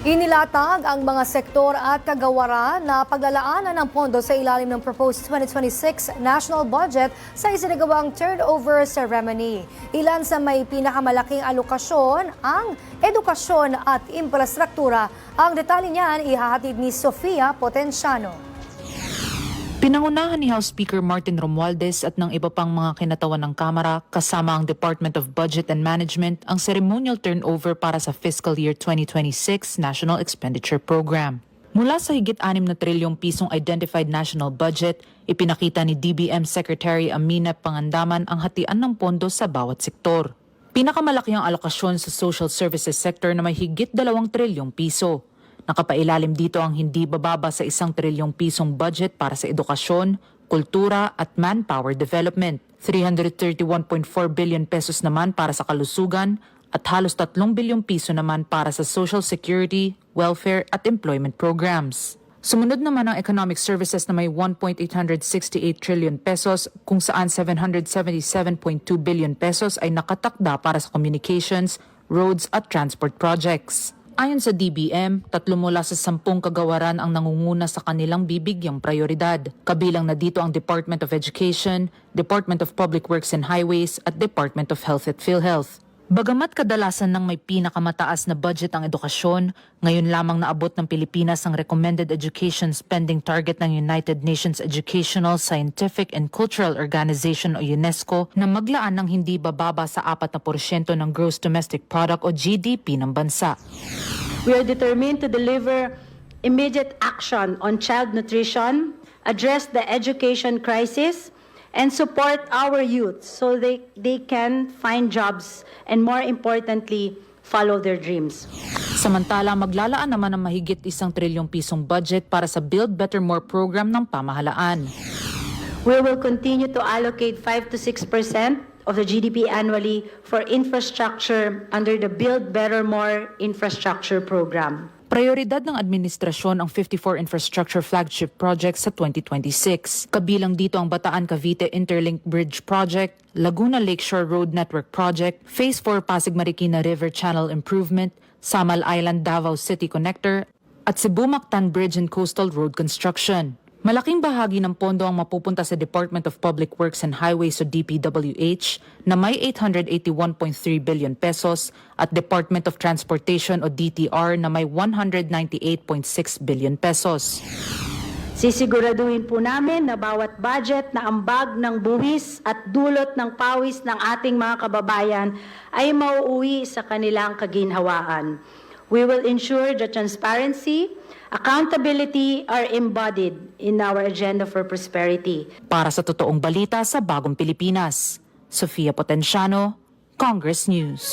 Inilatag ang mga sektor at kagawaran na paglalaanan ng pondo sa ilalim ng proposed 2026 national budget sa isinagawang turnover ceremony. Ilan sa may pinakamalaking alokasyon ang edukasyon at infrastruktura. Ang detalye niyan ihahatid ni Sofia Potenciano. Pinangunahan ni House Speaker Martin Romualdez at ng iba pang mga kinatawan ng Kamara kasama ang Department of Budget and Management ang ceremonial turnover para sa fiscal year 2026 National Expenditure Program. Mula sa higit 6 na trilyong pisong identified national budget, ipinakita ni DBM Secretary Amina Pangandaman ang hatian ng pondo sa bawat sektor. Pinakamalaki ang alokasyon sa social services sector na may higit 2 trilyong piso. Nakapailalim dito ang hindi bababa sa isang trilyong pisong budget para sa edukasyon, kultura at manpower development. 331.4 billion pesos naman para sa kalusugan at halos 3 bilyong piso naman para sa social security, welfare at employment programs. Sumunod naman ang economic services na may 1.868 trillion pesos kung saan 777.2 billion pesos ay nakatakda para sa communications, roads at transport projects. Ayon sa DBM, tatlo mula sa sampung kagawaran ang nangunguna sa kanilang bibigyang prioridad. Kabilang na dito ang Department of Education, Department of Public Works and Highways at Department of Health at PhilHealth. Bagamat kadalasan ng may pinakamataas na budget ang edukasyon, ngayon lamang naabot ng Pilipinas ang recommended education spending target ng United Nations Educational, Scientific and Cultural Organization o UNESCO na maglaan ng hindi bababa sa 4% ng gross domestic product o GDP ng bansa. We are determined to deliver immediate action on child nutrition, address the education crisis, and support our youth so they, they can find jobs and more importantly, follow their dreams. Samantala, maglalaan naman ng mahigit isang trilyong pisong budget para sa Build Better More program ng pamahalaan. We will continue to allocate 5 to 6 percent of the GDP annually for infrastructure under the Build Better More infrastructure program. Prioridad ng administrasyon ang 54 infrastructure flagship projects sa 2026. Kabilang dito ang Bataan Cavite Interlink Bridge Project, Laguna Lakeshore Road Network Project, Phase 4 Pasig Marikina River Channel Improvement, Samal Island Davao City Connector, at Cebu Mactan Bridge and Coastal Road Construction. Malaking bahagi ng pondo ang mapupunta sa Department of Public Works and Highways o DPWH na may 881.3 billion pesos at Department of Transportation o DTR na may 198.6 billion pesos. Sisiguraduhin po namin na bawat budget na ambag ng buwis at dulot ng pawis ng ating mga kababayan ay mauuwi sa kanilang kaginhawaan. We will ensure that transparency, accountability are embodied in our agenda for prosperity. Para sa totoong balita sa Bagong Pilipinas, Sofia Potenciano, Congress News.